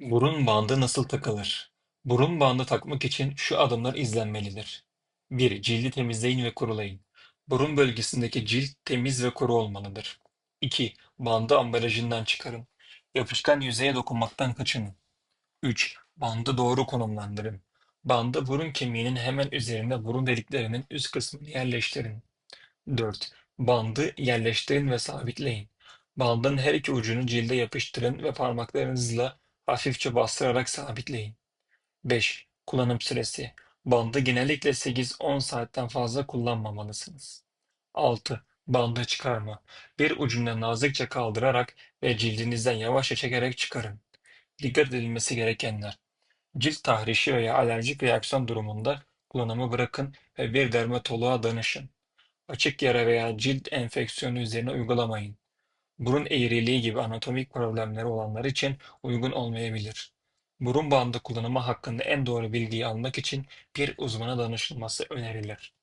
Burun bandı nasıl takılır? Burun bandı takmak için şu adımlar izlenmelidir. 1. Cildi temizleyin ve kurulayın. Burun bölgesindeki cilt temiz ve kuru olmalıdır. 2. Bandı ambalajından çıkarın. Yapışkan yüzeye dokunmaktan kaçının. 3. Bandı doğru konumlandırın. Bandı burun kemiğinin hemen üzerinde burun deliklerinin üst kısmını yerleştirin. 4. Bandı yerleştirin ve sabitleyin. Bandın her iki ucunu cilde yapıştırın ve parmaklarınızla hafifçe bastırarak sabitleyin. 5. Kullanım süresi. Bandı genellikle 8-10 saatten fazla kullanmamalısınız. 6. Bandı çıkarma. Bir ucundan nazikçe kaldırarak ve cildinizden yavaşça çekerek çıkarın. Dikkat edilmesi gerekenler. Cilt tahrişi veya alerjik reaksiyon durumunda kullanımı bırakın ve bir dermatoloğa danışın. Açık yara veya cilt enfeksiyonu üzerine uygulamayın. Burun eğriliği gibi anatomik problemleri olanlar için uygun olmayabilir. Burun bandı kullanımı hakkında en doğru bilgiyi almak için bir uzmana danışılması önerilir.